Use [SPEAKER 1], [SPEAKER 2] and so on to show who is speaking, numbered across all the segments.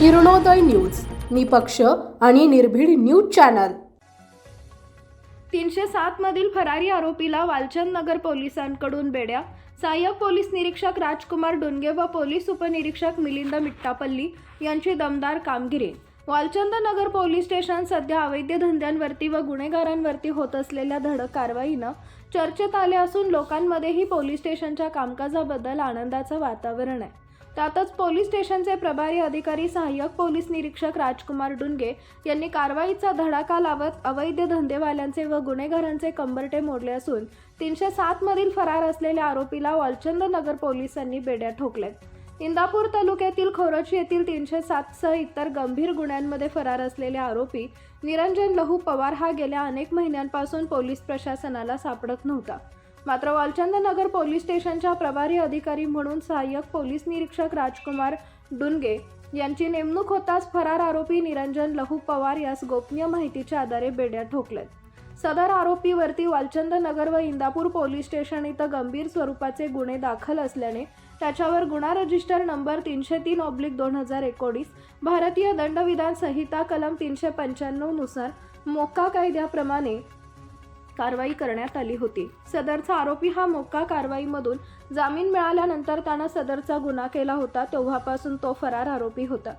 [SPEAKER 1] Kiranoday news निपक्ष आणि निर्भीड न्यूज चॅनल.
[SPEAKER 2] तीनशे सात मधील फरारी आरोपीला वालचंद नगर पोलिसांकडून बेड्या. सहाय्यक पोलीस निरीक्षक राजकुमार डोंगे व पोलीस उपनिरीक्षक मिलिंद मिट्टापल्ली यांची दमदार कामगिरी. वालचंद नगर पोलीस स्टेशन सध्या अवैध धंद्यांवरती व गुन्हेगारांवरती होत असलेल्या धडक कारवाईनं चर्चेत आले असून लोकांमध्येही पोलीस स्टेशनच्या कामकाजाबद्दल आनंदाचं वातावरण आहे. त्यातच पोलीस स्टेशनचे प्रभारी अधिकारी सहाय्यक पोलीस निरीक्षक राजकुमार डुंगे यांनी कारवाईचा धडाका लावत अवैध धंदेवाल्यांचे व गुन्हेगारांचे कंबरटे मोडले असून तीनशे सात मधील फरार असलेल्या आरोपीला वालचंद नगर पोलिसांनी बेड्या ठोकल्यात. इंदापूर तालुक्यातील खोरच येथील तीनशे सातसह इतर गंभीर गुन्ह्यांमध्ये फरार असलेले आरोपी निरंजन लहू पवार हा गेल्या अनेक महिन्यांपासून पोलीस प्रशासनाला सापडत नव्हता. मात्र वालचंद नगर पोलीस स्टेशनच्या प्रभारी अधिकारी म्हणून सहाय्यक पोलीस निरीक्षक राजकुमार डुनगे यांची नेमणूक होताच फरार आरोपी निरंजन लहू पवार यास गोपनीय माहितीच्या आधारे बेड्या ठोकल्यात सदर आरोपीवरती वालचंद नगर व इंदापूर पोलीस स्टेशन इथं गंभीर स्वरूपाचे गुन्हे दाखल असल्याने त्याच्यावर गुन्हा रजिस्टर नंबर तीनशे तीन ऑब्लिक दोन हजार एकोणीस भारतीय दंडविधान संहिता कलम तीनशे पंच्याण्णवनुसार मोक्का कायद्याप्रमाणे कारवाई करण्यात आली होती. सदरचा आरोपी हा मोक्का कारवाईमधून जामीन मिळाल्यानंतर त्यानं सदरचा गुन्हा केला होता तेव्हापासून तो फरार आरोपी होता.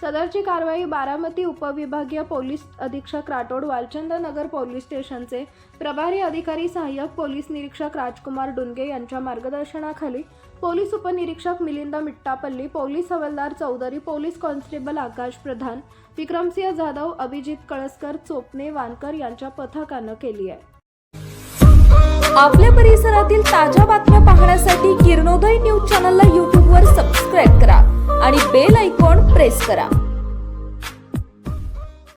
[SPEAKER 2] सदरची कारवाई बारामती उपविभागीय पोलीस अधीक्षक राठोड वालचंद नगर पोलीस स्टेशनचे प्रभारी अधिकारी सहाय्यक पोलीस निरीक्षक राजकुमार डुनगे यांच्या मार्गदर्शनाखाली पोलीस उपनिरीक्षक मिलिंद मिट्टापल्ली पोलीस हवालदार चौधरी पोलीस कॉन्स्टेबल आकाश प्रधान विक्रमसिंह जाधव अभिजित कळसकर चोपणे वानकर यांच्या पथकानं केली आहे.
[SPEAKER 3] आपल्या परिसरातील ताज्या बातम्या पाहण्यासाठी किरणोदय न्यूज चॅनलला यूट्यूबवर सबस्क्राईब करा आणि बेल आयकॉन प्रेस करा.